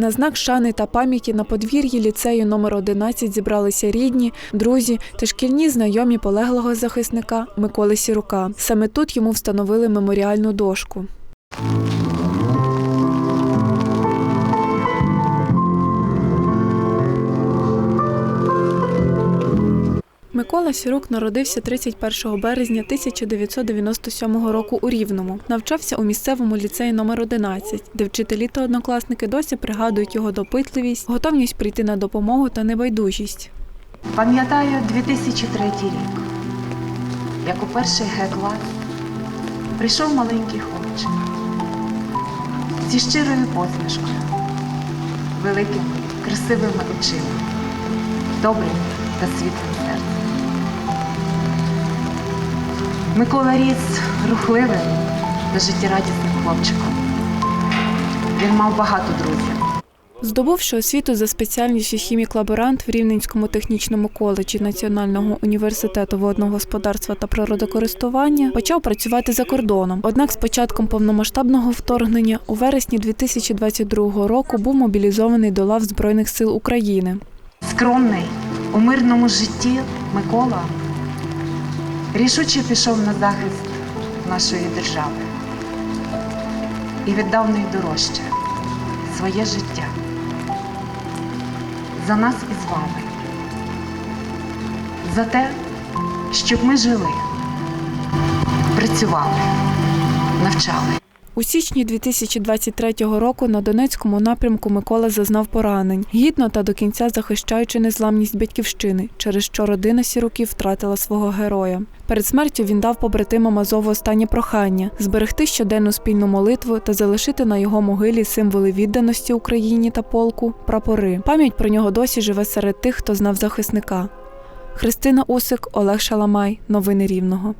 На знак шани та пам'яті на подвір'ї ліцею номер 11 зібралися рідні, друзі та шкільні знайомі полеглого захисника Миколи Сірука. Саме тут йому встановили меморіальну дошку. Микола Сірук народився 31 березня 1997 року у Рівному. Навчався у місцевому ліцеї номер 11, де вчителі та однокласники досі пригадують його допитливість, готовність прийти на допомогу та небайдужість. Пам'ятаю 2003 рік, як у перший Г-клас прийшов маленький хлопчик зі щирою посмішкою, великими, красивими очима, добрим та світлим Микола ріс рухливим та життєрадісним хлопчиком. Він мав багато друзів. Здобувши освіту за спеціальністю хімік-лаборант в Рівненському технічному коледжі Національного університету водного господарства та природокористування, почав працювати за кордоном. Однак з початком повномасштабного вторгнення у вересні 2022 року був мобілізований до лав Збройних сил України. Скромний у мирному житті Микола рішуче пішов на захист нашої держави і віддав найдорожче своє життя за нас із вами, за те, щоб ми жили, працювали, навчали. У січні 2023 року на Донецькому напрямку Микола зазнав поранень, гідно та до кінця захищаючи незламність батьківщини, через що родина сіроків втратила свого героя. Перед смертю він дав побратимам Азову останнє прохання зберегти щоденну спільну молитву та залишити на його могилі символи відданості Україні та полку прапори. Пам'ять про нього досі живе серед тих, хто знав захисника. Христина Усик, Олег Шаламай. Новини Рівного.